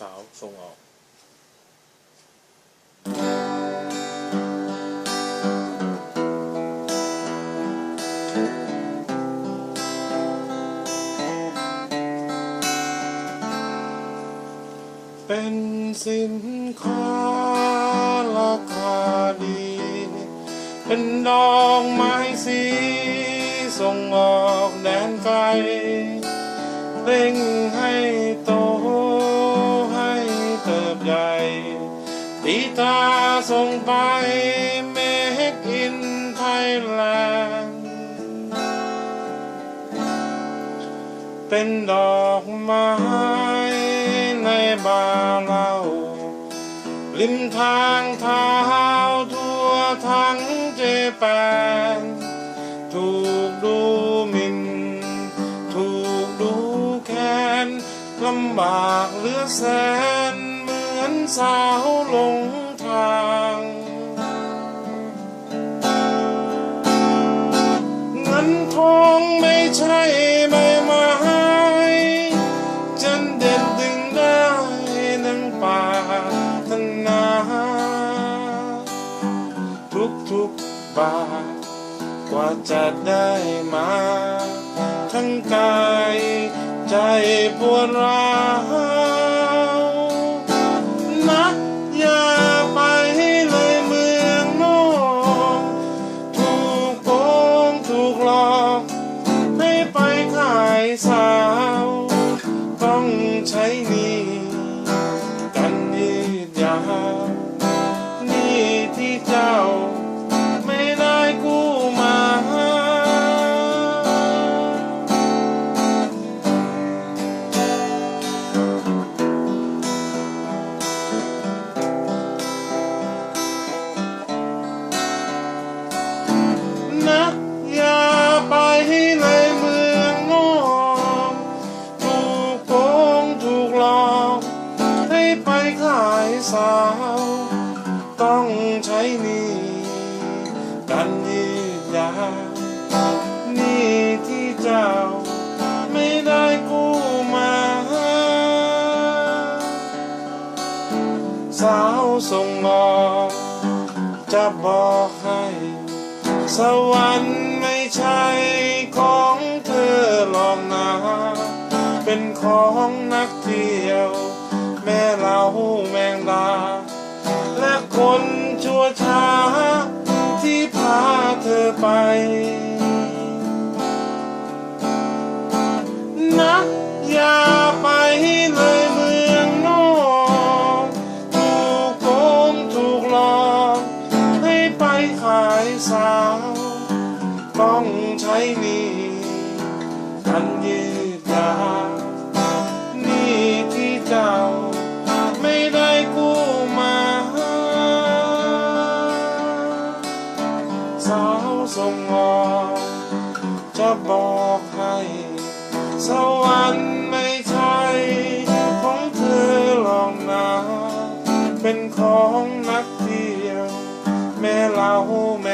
สาวส่งออกเป็นสินค้าราคาดี เป็นดอกไม้สีส่งออกแดนไกลเร่งให้โต ตาส่งไปเมกอินไทยแลนด์เป็นดอกไม้ในบานเราริมทางเท้าทั่วทั้งเจแปนถูกดูหมินถูกดูแค้นลำบากเหลือแสนเหมือนสาวหลง ใช่ใบไม้จนเด็ดดึงได้นังป่าธนาทุกทุกบาทกว่าจะได้มา ทั้งกายใจปวดร้า สาว ต้องใช้หนี้ ไปขายสาว ต้องใช้หนี้กันยืดยาวหนี้ที่เจ้า ไม่ได้กู้มา สาวส่งออกจะบอกให้ สวรรค์ไม่ใช่ของเธอหรอกนะ เป็นของนัก เธอไปนักอย่าไปเลยเมืองนอกถูกโกงถูกหลอกให้ไปขายสาว ต้องใช้หนี้กันยืดยา สาวส่งออจะบอกให้ สวรรค์ไม่ใช่ของเธอหรอกนะเป็นของนักเที่ยว แม่เราแม่